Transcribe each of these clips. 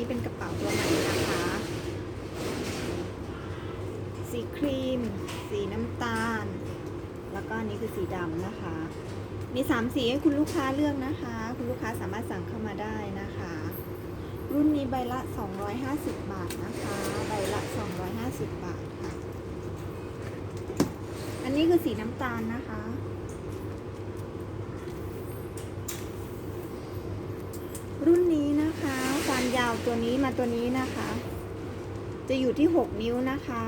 นี้เป็นกระเป๋าตัวใหม่นะคะ สีครีม สีน้ำตาล แล้วก็นี้คือสีดำนะคะ มีสามสีให้คุณลูกค้าเลือกนะคะ คุณลูกค้าสามารถสั่งเข้ามาได้นะคะ รุ่นนี้ใบละ 250 บาทนะคะ ใบละ 250 บาทค่ะ อันนี้คือสีน้ำตาลนะคะ รุ่นนี้นะคะ ควาวตัวนี้มาตัวนี้นะคะ จะอยู่ที่ 6 นิ้วนะคะ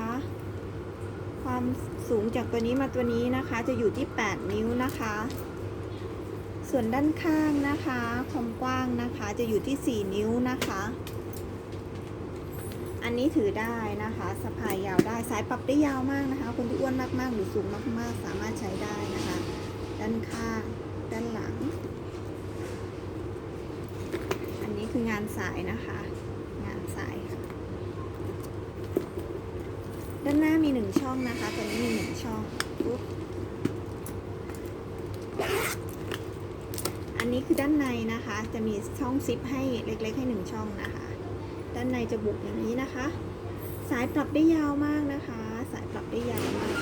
ความสูงจากตัวนี้มาตัวนี้นะคะ จะอยู่ที่ 8 นิ้วนะคะ ส่วนด้านข้างนะคะ ความกว้างนะคะจะอยู่ที่ 4 นิ้วนะคะ อันนี้ถือได้นะคะสะพายยาวได้สายปรับได้ยาวมากนะคะ คนที่อ้วนมากๆหรือสูงมากๆ สามารถใช้ได้นะคะ ด้านข้าง ด้านหลัง อันนี้คือ งานสายนะคะ งานสายด้านหน้ามีหนึ่งช่องนะคะ ตัวนี้มีหนึ่งช่องปุ๊บอันนี้คือด้านในนะคะ จะมีช่องซิปให้เล็กๆให้หนึ่งช่องนะคะ ด้านในจะบุกอย่างนี้นะคะ สายปรับได้ยาวมากนะคะ สายปรับได้ยาวมาก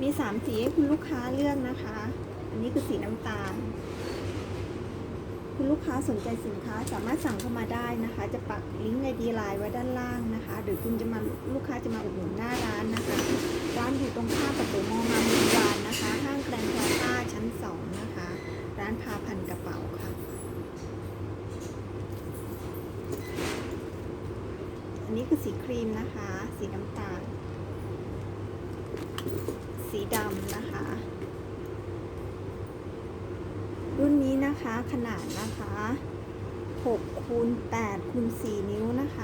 มีสามสีให้คุณลูกค้าเลือกนะคะ อันนี้คือสีน้ำตาล คุณลูกค้าสนใจสินค้าสามารถสั่งเข้ามาได้นะคะ จะปักลิงก์ในดีไลน์ไว้ด้านล่างนะคะ หรือคุณจะมาลูกค้าจะมาอุดหนุนหน้าร้านนะคะ ร้านอยู่ตรงข้ามประตูมอมามินวานนะคะ ห้างแกรนด์พลาซ่าชั้นสองนะคะ ร้านพาพันกระเป๋าค่ะ อันนี้คือสีครีมนะคะ สีน้ำตาล สีดำนะคะ รุ่นนี้นะคะขนาด 6คูณ8คูณ4นิ้วนะคะ